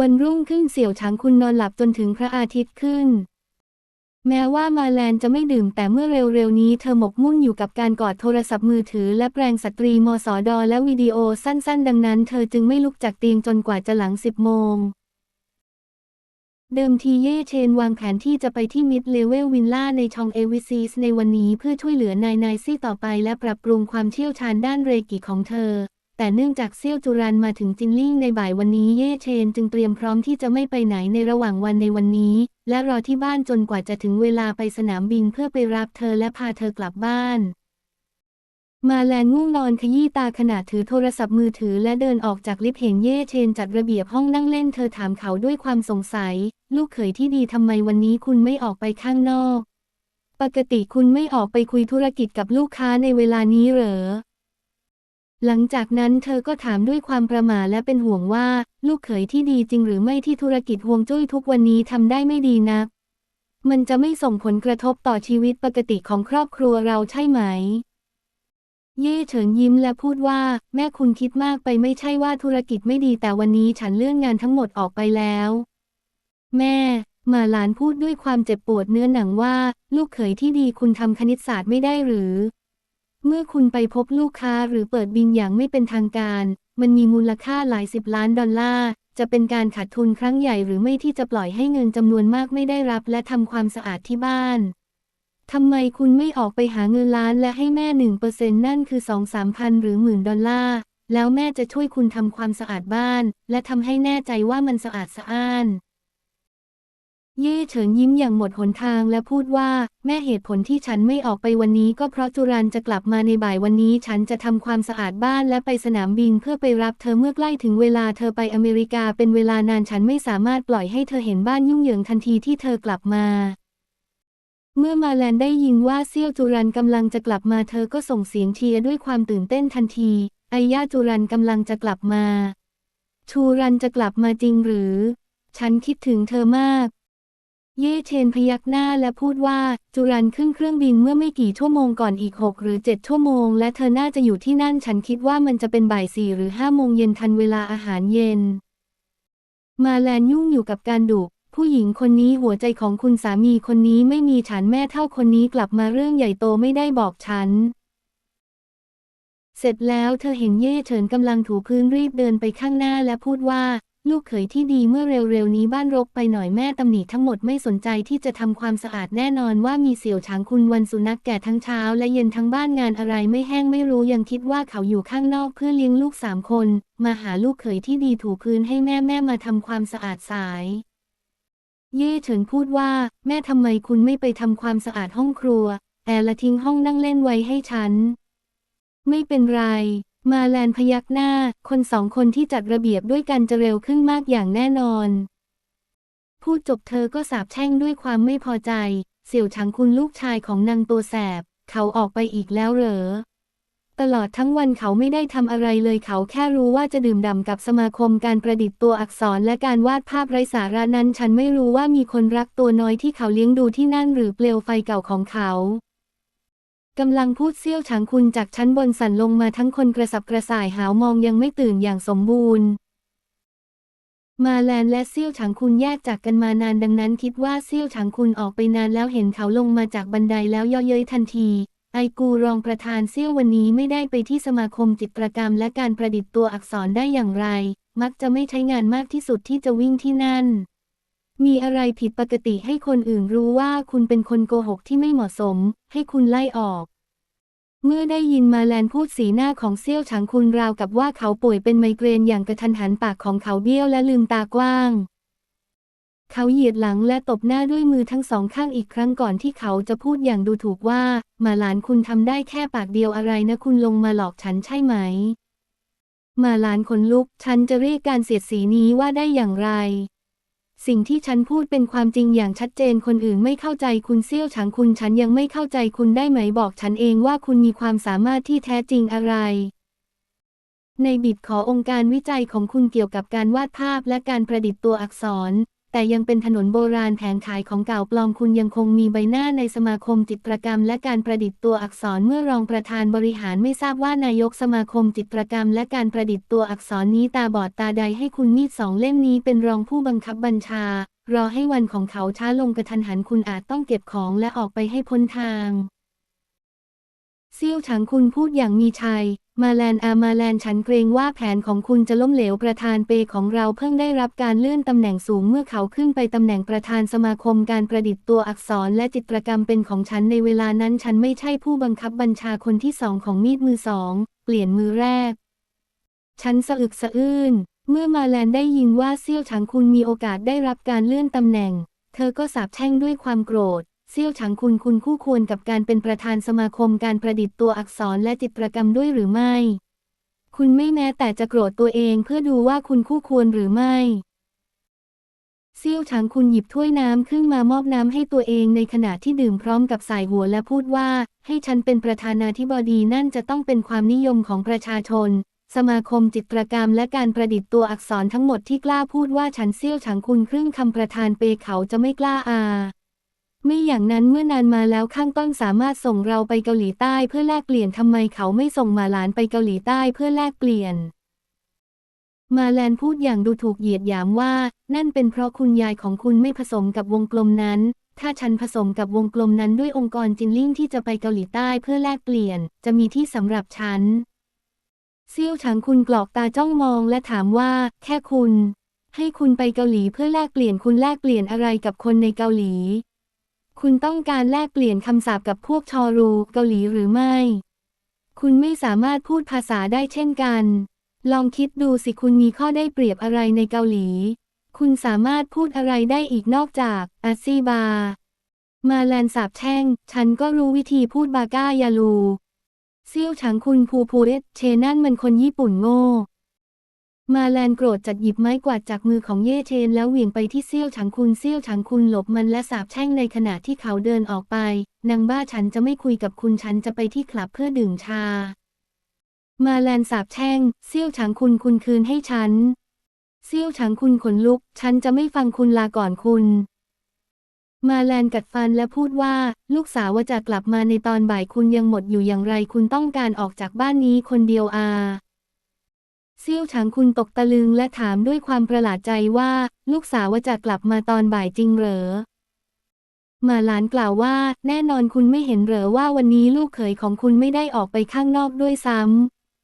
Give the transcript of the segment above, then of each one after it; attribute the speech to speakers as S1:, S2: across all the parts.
S1: วันรุ่งขึ้นเสี่ยวฉางคุณนอนหลับจนถึงพระอาทิตย์ขึ้น แม้ว่ามาแลนจะไม่ดื่มแต่เมื่อเร็วๆนี้เธอหมกมุ่นอยู่กับการกอดโทรศัพท์มือถือ และแปลงสตรีมสดและวิดีโอสั้นๆ ดังนั้น เธอจึงไม่ลุกจากเตียงจนกว่าจะหลังสิบโมงเดิมทีเย่เชนวางแผนที่จะไปที่มิดเลเวลวินล่าในชองเอวิซีสในวันนี้เพื่อช่วยเหลือนายนายซี่ต่อไปและปรับปรุงความเชี่ยวชาญด้านเรกิของเธอ แต่เนื่องจากเซี่ยวจุรันมาถึงจินลิ่งในบ่ายวันนี้เย่เชนจึงเตรียมพร้อมที่จะไม่ไปไหนในระหว่างวันในวันนี้ และรอที่บ้านจนกว่าจะถึงเวลาไปสนามบินเพื่อไปรับเธอและพาเธอกลับบ้าน มาแลนง่วงนอนขยี้ตาขณะถือโทรศัพท์มือถือและเดินออกจากลิฟต์เห็นเย่เชนจัดระเบียบห้องนั่งเล่นเธอถามเขาด้วยความสงสัย ลูกเขยที่ดีทำไมวันนี้คุณไม่ออกไปข้างนอก ปกติคุณไม่ออกไปคุยธุรกิจกับลูกค้าในเวลานี้เหรอ หลังจากนั้นเธอก็ถามด้วยความประหม่าและเป็นห่วงว่า ลูกเขยที่ดีจริงหรือไม่ที่ธุรกิจห่วงจุ้ยทุกวันนี้ทำได้ไม่ดีนัก มันจะไม่ส่งผลกระทบต่อชีวิตปกติของครอบครัวเราใช่ไหม เย่เฉินยิ้มและพูดว่า แม่คุณคิดมากไปไม่ใช่ว่าธุรกิจไม่ดีแต่วันนี้ฉันเลื่อนงานทั้งหมดออกไปแล้ว แม่มาหลานพูดด้วยความเจ็บปวดเนื้อหนังว่า ลูกเขยที่ดีคุณทำคณิตศาสตร์ไม่ได้หรือ เมื่อคุณไปพบลูกค้าหรือเปิดบินอย่างไม่เป็นทางการ มันมีมูลค่าหลายสิบล้านดอลลาร์ จะเป็นการขาดทุนครั้งใหญ่หรือไม่ที่จะปล่อยให้เงินจำนวนมากไม่ได้รับ และทำความสะอาดที่บ้านทำไมคุณไม่ออกไปหาเงินล้านและให้แม่หนึ่งเปอร์เซ็นต์นั่นคือสองสามพันหรือหมื่นดอลลาร์ แล้วแม่จะช่วยคุณทำความสะอาดบ้าน และทำให้แน่ใจว่ามันสะอาดสะอ้าน เย่เฉินยิ้มอย่างหมดหนทางและพูดว่า แม่เหตุผลที่ฉันไม่ออกไปวันนี้ก็เพราะจุรันจะกลับมาในบ่ายวันนี้ ฉันจะทำความสะอาดบ้านและไปสนามบินเพื่อไปรับเธอเมื่อใกล้ถึงเวลาเธอไปอเมริกาเป็นเวลานานฉันไม่สามารถปล่อยให้เธอเห็นบ้านยุ่งเหยิงทันทีที่เธอกลับมา เมื่อมาแลนได้ยินว่าเซี่ยวจุรันกำลังจะกลับมาเธอก็ส่งเสียงเชียร์ด้วยความตื่นเต้นทันทีไอย่าจุรันกำลังจะกลับมา ชูรันจะกลับมาจริงหรือ ฉันคิดถึงเธอมาก เย่เชนพยักหน้าและพูดว่า จุรันขึ้นเครื่องบินเมื่อไม่กี่ชั่วโมงก่อนอีกหกหรือเจ็ดชั่วโมง และเธอน่าจะอยู่ที่นั่นฉันคิดว่ามันจะเป็นบ่ายสี่หรือห้าโมงเย็นทันเวลาอาหารเย็น มาแลนยุ่งอยู่กับการดุผู้หญิงคนนี้หัวใจของคุณสามีคนนี้ไม่มีฉันแม่เท่าคนนี้กลับมาเรื่องใหญ่โตไม่ได้บอกฉัน เสร็จแล้วเธอเห็นเย่เฉินกำลังถูพื้นรีบเดินไปข้างหน้าและพูดว่า ลูกเขยที่ดีเมื่อเร็วๆนี้บ้านรกไปหน่อยแม่ตำหนิทั้งหมดไม่สนใจที่จะทำความสะอาดแน่นอนว่ามีเสี่ยวช้างคุณวันสุนัขแก่ทั้งเช้า และเย็นทั้งบ้านงานอะไรไม่แห้งไม่รู้ยังคิดว่าเขาอยู่ข้างนอกเพื่อเลี้ยงลูกสามคน มาหาลูกเขยที่ดีถูพื้นให้แม่แม่มาทำความสะอาดสาย เย่เฉินพูดว่า แม่ทำไมคุณไม่ไปทำความสะอาดห้องครัว แอร์ละทิ้งห้องนั่งเล่นไว้ให้ฉัน ไม่เป็นไร มาแลนพยักหน้า คนสองคนที่จัดระเบียบด้วยกันจะเร็วขึ้นมากอย่างแน่นอน พูดจบเธอก็สาบแช่งด้วยความไม่พอใจ เสี่ยวชังคุณลูกชายของนางตัวแสบ เขาออกไปอีกแล้วเหรอ ตลอดทั้งวันเขาไม่ได้ทำอะไรเลยเขาแค่รู้ว่าจะดื่มด่ำกับสมาคมการประดิษฐ์ตัวอักษรและการวาดภาพไร้สาระนั้น ฉันไม่รู้ว่ามีคนรักตัวน้อยที่เขาเลี้ยงดูที่นั่นหรือเปลวไฟเก่าของเขา กำลังพูดเซี่ยวฉางคุณจากชั้นบนสั่นลงมาทั้งคนกระสับกระส่ายหาวมองยังไม่ตื่นอย่างสมบูรณ์ มาแลนและเซี่ยวฉางคุณแยกจากกันมานานดังนั้น คิดว่าเซี่ยวฉางคุณออกไปนานแล้วเห็นเขาลงมาจากบันไดแล้วย่อเย้ยทันที ไอกูรองประธานเซี่ยววันนี้ไม่ได้ไปที่สมาคมจิตรกรรมและการประดิษฐ์ตัวอักษรได้อย่างไร มักจะไม่ใช้งานมากที่สุดที่จะวิ่งที่นั่น มีอะไรผิดปกติให้คนอื่นรู้ว่าคุณเป็นคนโกหกที่ไม่เหมาะสม ให้คุณไล่ออก เมื่อได้ยินมาแลนพูดสีหน้าของเซี่ยวฉางคุณราวกับว่าเขาป่วยเป็นไมเกรนอย่างกระทันหันปากของเขาเบี้ยวและลืมตากว้าง เขาเหยียดหลังและตบหน้าด้วยมือทั้งสองข้างอีกครั้งก่อนที่เขาจะพูดอย่างดูถูกว่า มาหลานคุณทำได้แค่ปากเดียวอะไรนะคุณลงมาหลอกฉันใช่ไหม มาหลานขนลุก ฉันจะเรียกการเสียดสีนี้ว่าได้อย่างไร สิ่งที่ฉันพูดเป็นความจริงอย่างชัดเจนคนอื่นไม่เข้าใจคุณเซี่ยวฉางคุณฉันยังไม่เข้าใจคุณได้ไหมบอกฉันเองว่าคุณมีความสามารถที่แท้จริงอะไร ในบิดขอองค์การวิจัยของคุณเกี่ยวกับการวาดภาพและการประดิษฐ์ตัวอักษร แต่ยังเป็นถนนโบราณแผงขายของเก่าปลอมคุณยังคงมีใบหน้าในสมาคมจิตรกรรม และการประดิษฐ์ตัวอักษรเมื่อรองประธานบริหารไม่ทราบว่านายกสมาคมจิตรกรรม และการประดิษฐ์ตัวอักษรนี้ตาบอดตาใดให้คุณมีดสองเล่มนี้เป็นรองผู้บังคับบัญชา รอให้วันของเขาช้าลงกระทันหันคุณอาจต้องเก็บของและออกไปให้พ้นทาง เซี่ยวฉางคุณพูดอย่างมีชัย มาแลนอามาแลนฉันเกรงว่าแผนของคุณจะล้มเหลวประธานเปของเราเพิ่งได้รับการเลื่อนตำแหน่งสูงเมื่อเขาขึ้นไปตำแหน่งประธานสมาคมการประดิษฐ์ตัวอักษรและจิตรกรรมเป็นของฉันในเวลานั้นฉันไม่ใช่ผู้บังคับบัญชาคนที่สองของมีดมือสอง เปลี่ยนมือแรก ฉันสะอึกสะอื้นเมื่อมาแลนได้ยินว่าเซี่ยวฉางคุณมีโอกาสได้รับการเลื่อนตำแหน่ง เธอก็สาบแช่งด้วยความโกรธ เซี่ยวฉางคุณคุณคู่ควรกับการเป็นประธานสมาคมการประดิษฐ์ตัวอักษรและจิตรกรรมด้วยหรือไม่ คุณไม่แม้แต่จะโกรธตัวเองเพื่อดูว่าคุณคู่ควรหรือไม่เซี่ยวฉางคุณหยิบถ้วยน้ำขึ้นมามอบน้ำให้ตัวเองในขณะที่ดื่มพร้อมกับสายหัวและพูดว่า ให้ฉันเป็นประธานาธิบดีนั่นจะต้องเป็นความนิยมของประชาชน สมาคมจิตรกรรมและการประดิษฐ์ตัวอักษรทั้งหมดที่กล้าพูดว่าฉันเซี่ยวฉางคุณครึ่งคำประธานเปเขาจะไม่กล้าอา ไม่อย่างนั้นเมื่อนานมาแล้วข้างต้นสามารถส่งเราไปเกาหลีใต้เพื่อแลกเปลี่ยนทำไมเขาไม่ส่งมาหลานไปเกาหลีใต้เพื่อแลกเปลี่ยน มาแลนพูดอย่างดูถูกเหยียดหยามว่า นั่นเป็นเพราะคุณยายของคุณไม่ผสมกับวงกลมนั้น ถ้าฉันผสมกับวงกลมนั้นด้วยองค์กรจินลิ่งที่จะไปเกาหลีใต้เพื่อแลกเปลี่ยน จะมีที่สำหรับฉันเซี่ยวฉางคุณกรอกตาจ้องมองและถามว่า แค่คุณ ให้คุณไปเกาหลีเพื่อแลกเปลี่ยนคุณแลกเปลี่ยนอะไรกับคนในเกาหลี คุณต้องการแลกเปลี่ยนคำสาปกับพวกชอรูเกาหลีหรือไม่ คุณไม่สามารถพูดภาษาได้เช่นกัน ลองคิดดูสิคุณมีข้อได้เปรียบอะไรในเกาหลี คุณสามารถพูดอะไรได้อีกนอกจากอาซีบา มาแลนสาบแช่ง ฉันก็รู้วิธีพูดบาก้ายาลูเซี่ยวฉางคุณภูภูเรศเชนั่นมันคนญี่ปุ่นโง่ มาแลนโกรธจัดหยิบไม้กวาดจากมือของเย่เชนแล้วเหวี่ยงไปที่เซี่ยวฉางคุณเซี่ยวฉางคุณหลบมันและสาบแช่งในขณะที่เขาเดินออกไป นางบ้าฉันจะไม่คุยกับคุณฉันจะไปที่คลับเพื่อดื่มชา มาแลนสาบแช่ง เซี่ยวฉางคุณคุณคืนให้ฉัน เซี่ยวฉางคุณขนลุก ฉันจะไม่ฟังคุณลาก่อนคุณ มาแลนกัดฟันและพูดว่า ลูกสาวว่าจะกลับมาในตอนบ่ายคุณยังหมดอยู่อย่างไร คุณต้องการออกจากบ้านนี้คนเดียวอา เซี่ยวฉางคุณตกตะลึงและถามด้วยความประหลาดใจว่า ลูกสาวจะกลับมาตอนบ่ายจริงเหรอ มาหลานกล่าวว่า แน่นอนคุณไม่เห็นเหรอว่าวันนี้ลูกเขยของคุณไม่ได้ออกไปข้างนอกด้วยซ้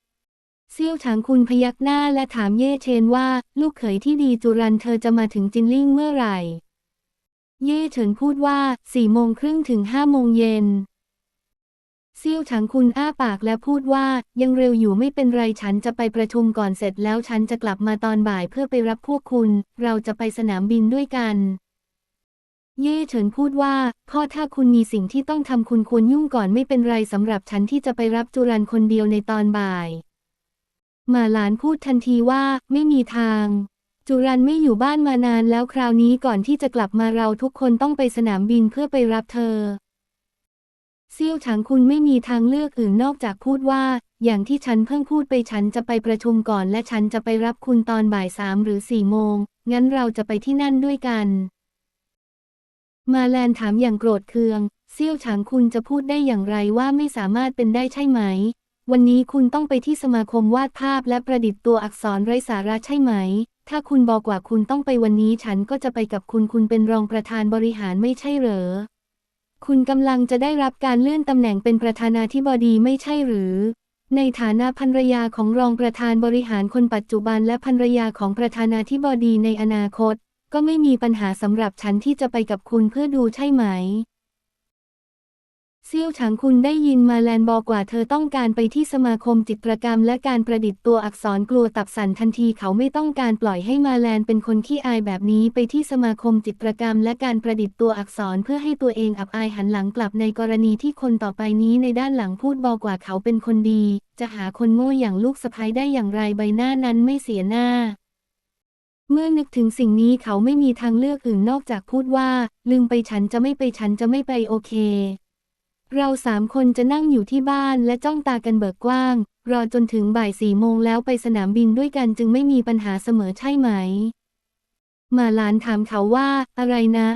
S1: ำเซี่ยวฉางคุณพยักหน้าและถามเย่เชนว่า ลูกเขยที่ดีจุรันเธอจะมาถึงจินลิ่งเมื่อไหร่ เย่เฉินพูดว่าสี่โมงครึ่งถึงห้าโมงเย็น เซี่ยวฉางคุณอ้าปากและพูดว่ายังเร็วอยู่ไม่เป็นไรฉันจะไปประชุมก่อนเสร็จแล้วฉันจะกลับมาตอนบ่ายเพื่อไปรับพวกคุณ เราจะไปสนามบินด้วยกัน เย่เฉินพูดว่า พ่อถ้าคุณมีสิ่งที่ต้องทำคุณควรยุ่งก่อนไม่เป็นไรสำหรับฉันที่จะไปรับจุรันคนเดียวในตอนบ่าย มาหลานพูดทันทีว่าไม่มีทาง จุรันไม่อยู่บ้านมานานแล้วคราวนี้ก่อนที่จะกลับมาเราทุกคนต้องไปสนามบินเพื่อไปรับเธอ เซี่ยวฉางคุณไม่มีทางเลือกอื่นนอกจากพูดว่า อย่างที่ฉันเพิ่งพูดไปฉันจะไปประชุมก่อน และฉันจะไปรับคุณตอนบ่ายสามหรือสี่โมง งั้นเราจะไปที่นั่นด้วยกัน มาแลนถามอย่างโกรธเคือง เซี่ยวฉางคุณจะพูดได้อย่างไรว่าไม่สามารถเป็นได้ใช่ไหม วันนี้คุณต้องไปที่สมาคมวาดภาพและประดิษฐ์ตัวอักษรไร้สาระใช่ไหม ถ้าคุณบอกว่าคุณต้องไปวันนี้ฉันก็จะไปกับคุณคุณเป็นรองประธานบริหารไม่ใช่เหรอ คุณกำลังจะได้รับการเลื่อนตำแหน่งเป็นประธานาธิบดีไม่ใช่หรือ ในฐานะภรรยาของรองประธานบริหารคนปัจจุบันและภรรยาของประธานาธิบดีในอนาคต ก็ไม่มีปัญหาสำหรับฉันที่จะไปกับคุณเพื่อดูใช่ไหม เซี่ยวฉางคุณได้ยินมาแลนบอกว่าเธอต้องการไปที่สมาคมจิตรกรรม และการประดิษฐ์ตัวอักษรกลัวตับสั่นทันทีเขาไม่ต้องการปล่อยให้มาแลนเป็นคนขี้อายแบบนี้ไปที่สมาคมจิตรกรรม และการประดิษฐ์ตัวอักษรเพื่อให้ตัวเองอับอายหันหลังกลับในกรณีที่คนต่อไปนี้ในด้านหลังพูดบอกว่าเขาเป็นคนดี จะหาคนโง่อย่างลูกสะใภ้ได้อย่างไรใบหน้านั้นไม่เสียหน้าเมื่อนึกถึงสิ่งนี้เขาไม่มีทางเลือกอื่นนอกจากพูดว่า ลืมไปฉันจะไม่ไปฉันจะไม่ไปโอเค เราสามคนจะนั่งอยู่ที่บ้านและจ้องตากันเบิกกว้าง รอจนถึงบ่ายสี่โมงแล้วไปสนามบินด้วยกันจึงไม่มีปัญหาเสมอใช่ไหม มาลานถามเขาว่า อะไรนะ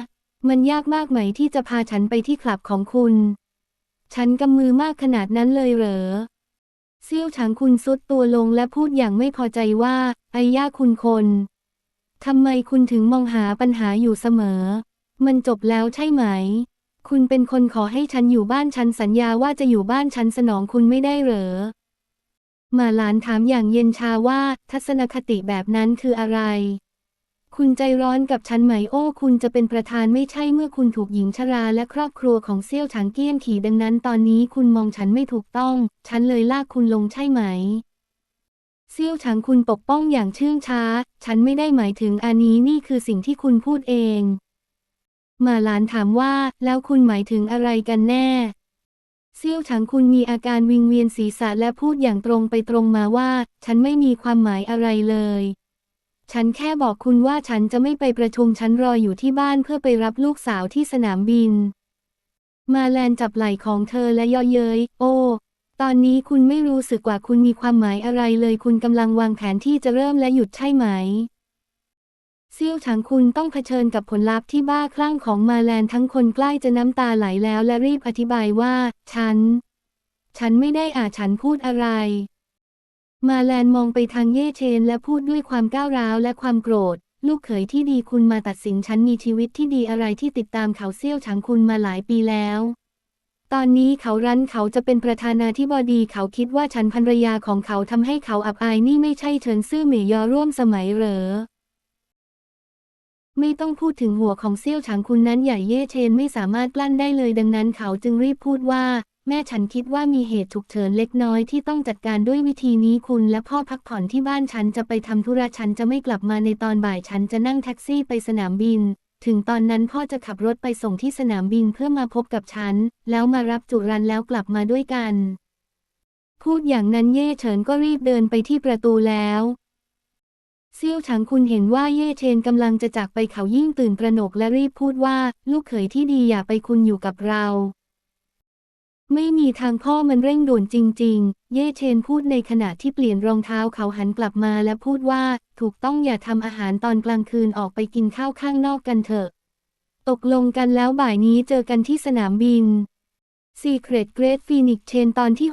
S1: มันยากมากไหมที่จะพาฉันไปที่คลับของคุณ ฉันกำมือมากขนาดนั้นเลยเหรอเซี่ยวฉางคุณซุดตัวลงและพูดอย่างไม่พอใจว่า ไอ้ย่าคุณคนทำไมคุณถึงมองหาปัญหาอยู่เสมอ มันจบแล้วใช่ไหม คุณเป็นคนขอให้ฉันอยู่บ้านฉันสัญญาว่าจะอยู่บ้านฉันสนองคุณไม่ได้เหรอ มาหลานถามอย่างเย็นชาว่า ทัศนคติแบบนั้นคืออะไร คุณใจร้อนกับฉันไหมโอ้ คุณจะเป็นประธานไม่ใช่เมื่อคุณถูกหญิงชราและครอบครัวของเซี่ยวฉางเกี้ยนขี่ดังนั้นตอนนี้คุณมองฉันไม่ถูกต้อง ฉันเลยลากคุณลงใช่ไหมเซี่ยวฉางคุณปกป้องอย่างเชื่องช้า ฉันไม่ได้หมายถึงอันนี้นี่คือสิ่งที่คุณพูดเอง มาหลานถามว่า แล้วคุณหมายถึงอะไรกันแน่ เซี่ยวฉางคุณมีอาการวิงเวียนศีรษะและพูดอย่างตรงไปตรงมาว่า ฉันไม่มีความหมายอะไรเลย ฉันแค่บอกคุณว่าฉันจะไม่ไปประชุมฉันรออยู่ที่บ้านเพื่อไปรับลูกสาวที่สนามบิน มาแลนจับไหล่ของเธอและย่อเย้ย โอ้ตอนนี้คุณไม่รู้สึกว่าคุณมีความหมายอะไรเลย คุณกำลังวางแผนที่จะเริ่มและหยุดใช่ไหม เซี่ยวฉางคุณต้องเผชิญกับผลลัพธ์ที่บ้าคลั่งของมาแลนทั้งคนใกล้จะน้ำตาไหลแล้วและรีบอธิบายว่า ฉัน ฉันไม่ได้อาฉันพูดอะไร มาแลนมองไปทางเย่เชนและพูดด้วยความก้าวร้าวและความโกรธ ลูกเขยที่ดีคุณมาตัดสินฉันมีชีวิตที่ดีอะไรที่ติดตามเขาเซี่ยวฉางคุณมาหลายปีแล้วตอนนี้เขารั้นเขาจะเป็นประธานาธิบดีเขาคิดว่าฉันภรรยาของเขาทำให้เขาอับอายนี่ไม่ใช่เฉินซื่อเหมยยอร่วมสมัยเหรอ ไม่ต้องพูดถึงหัวของเซี่ยวฉางคุณนั้นใหญ่เย่เชนไม่สามารถกลั้นได้เลยดังนั้นเขาจึงรีบพูดว่า แม่ฉันคิดว่ามีเหตุฉุกเฉินเล็กน้อยที่ต้องจัดการด้วยวิธีนี้คุณและพ่อพักผ่อนที่บ้านฉันจะไปทำธุระฉันจะไม่กลับมาในตอนบ่ายฉันจะนั่งแท็กซี่ไปสนามบิน ถึงตอนนั้นพ่อจะขับรถไปส่งที่สนามบินเพื่อมาพบกับฉัน แล้วมารับจุรันแล้วกลับมาด้วยกัน พูดอย่างนั้นเย่เฉินก็รีบเดินไปที่ประตูแล้ว เซี่ยวฉางคุณเห็นว่าเย่เชนกำลังจะจากไปเขายิ่งตื่นตระหนกและรีบพูดว่า ลูกเขยที่ดีอย่าไปคุณอยู่กับเรา ไม่มีทางพ่อมันเร่งด่วนจริง ๆ เย่เชนพูดในขณะที่เปลี่ยนรองเท้าเขาหันกลับมาและพูดว่า ถูกต้องอย่าทำอาหารตอนกลางคืนออกไปกินข้าวข้างนอกกันเถอะ ตกลงกันแล้วบ่ายนี้เจอกันที่สนามบิน Secret Great Phoenix Chain ตอนที่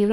S1: 6400